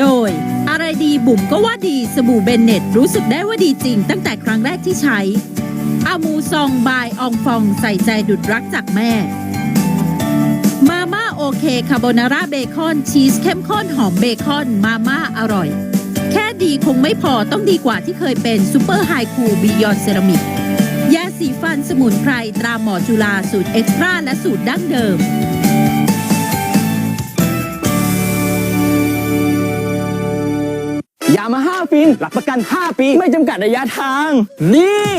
โดย อะไรดีบุ๋มก็ว่าดีสบู่เบนเน็ตรู้สึกได้ว่าดีจริงตั้งแต่ครั้งแรกที่ใช้อามูซองบายอองฟองใส่ใจดุดรักจากแม่ มาม่าโอเคคาโบนาร่าเบคอนชีสเข้มข้นหอมเบคอนมาม่าอร่อย แค่ดีคงไม่พอต้องดีกว่าที่เคยเป็นซูเปอร์ไฮคูบิยอนเซรามิกยาสีฟันสมุนไพรตราหมอจุฬาสูตรเอ็กซ์ตร้าและสูตรดั้งเดิม ยามาฮ่าฟินรับประกัน 5 ปี ไม่จำกัดระยะทาง นี่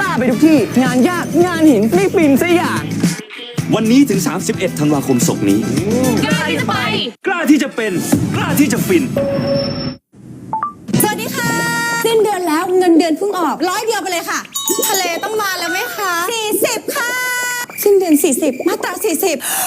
ล่าไปทุกที่ งานยากงานหินไม่ฟินสักอย่าง วันนี้ถึง 31 ธันวาคมศกนี้ กล้าที่จะไป กล้าที่จะเป็น กล้าที่จะฟิน สวัสดีค่ะสิ้นเดือนแล้วเงินเดือนเพิ่งออกร้อยเดียวไปเลยค่ะ ทะเลต้องมาแล้วไหมคะ40 ค่ะสิ้นเดือน 40 มาตรา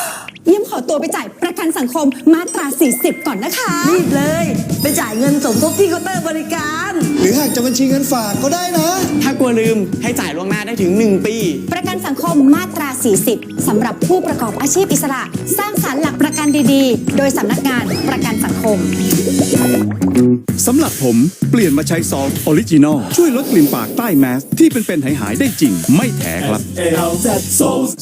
40 เยี่ยมขอตัวไปจ่ายประกันสังคมมาตรา 40 ก่อนนะคะ รีบเลย ไปจ่ายเงินสมทบที่เคาน์เตอร์บริการ หรือหากจะบัญชีเงินฝากก็ได้นะ ถ้ากลัวลืมให้จ่ายล่วงหน้าได้ถึง 1 ปี ประกันสังคมมาตรา 40 สำหรับผู้ประกอบอาชีพอิสระ สร้างสารรค์หลักประกันดีๆ โดยสำนักงานประกันสังคมสำหรับผมเปลี่ยนมาใช้ซอลออริจินอลช่วยลดกลิ่นปากใต้แมสที่เป็นๆหายๆได้จริง ไม่แถครับ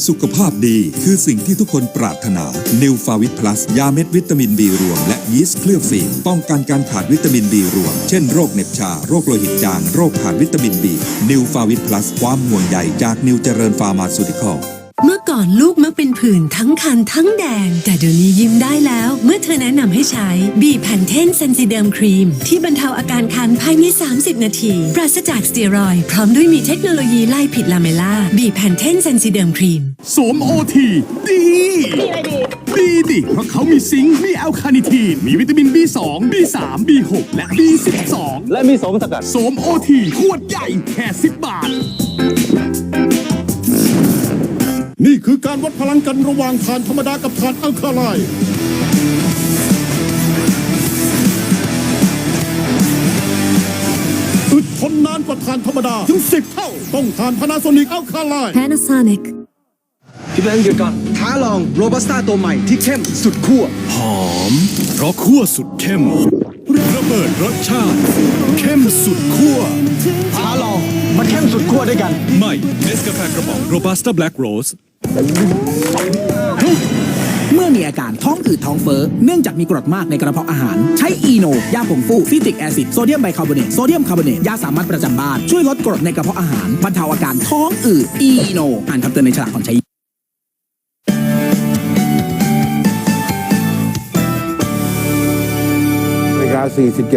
สุขภาพดีคือสิ่งที่ทุกคนปรารถนา n e w f a v i t Plus ยาเม็ดวิตามิน B รวม และยีสต์เคลือบฟิล์มป้องกันการขาดวิตามิน B รวม เช่นโรคเหน็บชา โรคโลหิตจาง โรคขาดวิตามิน B n e w f a v i t Plus ความห่วงใยจากนิวเจริญฟาร์มาซูติคอล เมื่อก่อนลูกมักเป็นผื่นทั้งคันทั้งแดง แต่เดี๋ยวนี้ยิ้มได้แล้ว เมื่อเธอแนะนำให้ใช้บีแพนเทนเซนซิเดิมครีม ที่บรรเทาอาการคันภายใน 30 นาที ปราศจากสเตียรอยด์พร้อมด้วยมีเทคโนโลยีไล่ผิดลาเมล่าบีแพนเทนเซนซิเดิมครีมสวมโอทีดีดีดิเพราะเขามีซิงค์มีแอลคาเนิทีนมีวิตามิน B2 B3 B6 และ B12 และมีสมสกัดสวมโอทีขวดใหญ่แค่10บาท การวัดพลังกันระหว่างฐานธรรมดากับฐานอัลคาไลน์อึดทนนานกว่าฐานธรรมดา ถึง10เท่า ต้องฐานพานาโซนิกอัลคาไลน์ Panasonic พี่แบงค์เดี๋ยวก่อนท้าลองโรบัสต้าตัวใหม่ที่เข้มสุดขั้วหอม เพราะคั่วสุดเข้มระเบิดรสชาติ เข้มสุดขั้วท้าลองมาเข้มสุดขั้วด้วยกัน ใหม่เนสกาแฟกระป๋องโรบัสต้าแบล็กโรส เมื่อมีอาการท้องอืดท้องเฟ้อเนื่องจากมีกรดมากในกระเพาะอาหาร ใช้อีโน ยาผงฟูซิตริกแอซิดโซเดียมไบคาร์บอเนตโซเดียมคาร์บอเนตยาสามัญประจำบ้าน ช่วยลดกรดในกระเพาะอาหารบรรเทาอาการท้องอืดอีโน อ่านคำเตือนในฉลากก่อนใช้เวลา47